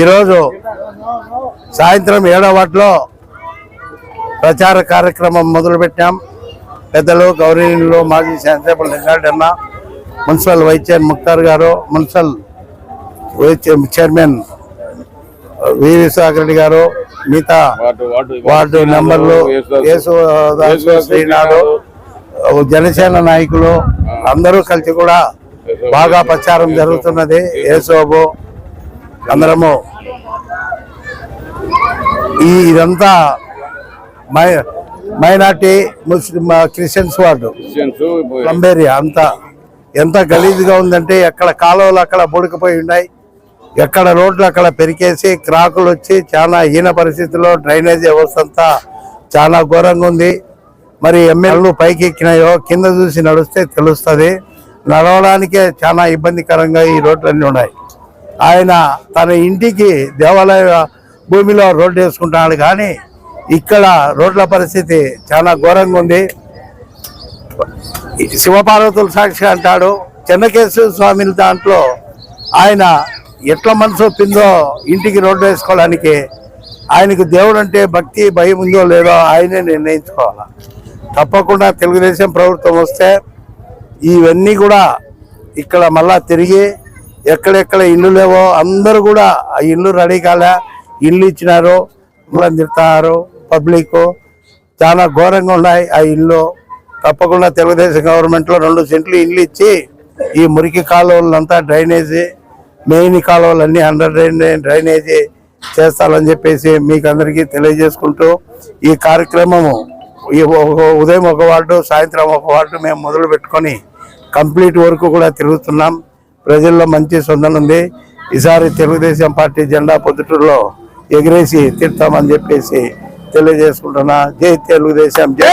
ఈరోజు సాయంత్రం ఏడో వాటిలో ప్రచార కార్యక్రమం మొదలుపెట్టాం. పెద్దలు గౌరవనీయులు మాజీ శాసనసభ్యులు లింగారెడ్డి అన్న మున్సిపల్ వైస్ చైర్మన్ ముక్తార్ గారు మున్సిపల్ వైస్ చైర్- చైర్మన్ వి విశ్వాక్ రెడ్డి గారు మిగతా వార్డు నెంబర్లు శ్రీనాథ్ జనసేన నాయకులు అందరూ కలిసి కూడా బాగా ప్రచారం జరుగుతున్నది. యేసోబు అందరము ఈ ఇదంతా my minority Muslim Christians ward. Christians ప్లంబేరియా అంతా. ఎంత గలీజ్గా ఉందంటే ఎక్కడ కాలువలు అక్కడ బుడికిపోయి ఉన్నాయి. ఎక్కడ రోడ్లు అక్కడ పెరికేసి క్రాకులు వచ్చి చాలా హీన పరిస్థితిలో డ్రైనేజ్ వ్యవస్థ అంతా చాలా ఘోరంగా ఉంది. మరి ఎమ్మెల్యేలు పైకి ఎక్కినాయో కింద చూసి నడిస్తే తెలుస్తుంది. నడవడానికే చాలా ఇబ్బందికరంగా ఈ రోడ్లన్నీ ఉన్నాయి. ఆయన తన ఇంటికి దేవాలయ భూమిలో రోడ్డు వేసుకుంటున్నాడు కానీ ఇక్కడ రోడ్ల పరిస్థితి చాలా ఘోరంగా ఉంది. శివపార్వతుల సాక్షి అంటాడు చెన్నకేశ్వర స్వామి దాంట్లో ఆయన ఎట్లా మనసు ఒప్పిందో ఇంటికి రోడ్డు వేసుకోవడానికి ఆయనకు దేవుడు అంటే భక్తి భయం ఉందో లేదో ఆయనే నిర్ణయించుకోవాలి. తప్పకుండా తెలుగుదేశం ప్రభుత్వం వస్తే ఇవన్నీ కూడా ఇక్కడ మళ్ళా తిరిగి ఎక్కడెక్కడ ఇల్లు లేవో అందరూ కూడా ఆ ఇల్లు రెడీ కాలే. ఇల్లు ఇచ్చినారు మళ్ళీ పబ్లిక్ చాలా ఘోరంగా ఉన్నాయి ఆ ఇల్లు. తప్పకుండా తెలుగుదేశం గవర్నమెంట్లో రెండు సెంట్లు ఇల్లు ఇచ్చి ఈ మురికి కాలువలంతా డ్రైనేజీ మెయిన్ కాలువలన్నీ అండర్ డ్రైనే డ్రైనేజీ చేస్తారని చెప్పేసి మీకు అందరికీ తెలియజేసుకుంటూ ఈ కార్యక్రమము ఈ ఒక- ఉదయం ఒక వార్డు సాయంత్రం ఒక వార్డు మేము మొదలు పెట్టుకొని కంప్లీట్ వరకు కూడా తిరుగుతున్నాం. ప్రజల్లో మంచి స్పందన ఉంది. ఈసారి తెలుగుదేశం పార్టీ జెండా పొద్దుటూరులో ఎగిరేసి తిడతామని చెప్పేసి తెలియజేసుకుంటున్నా. జై తెలుగుదేశం జై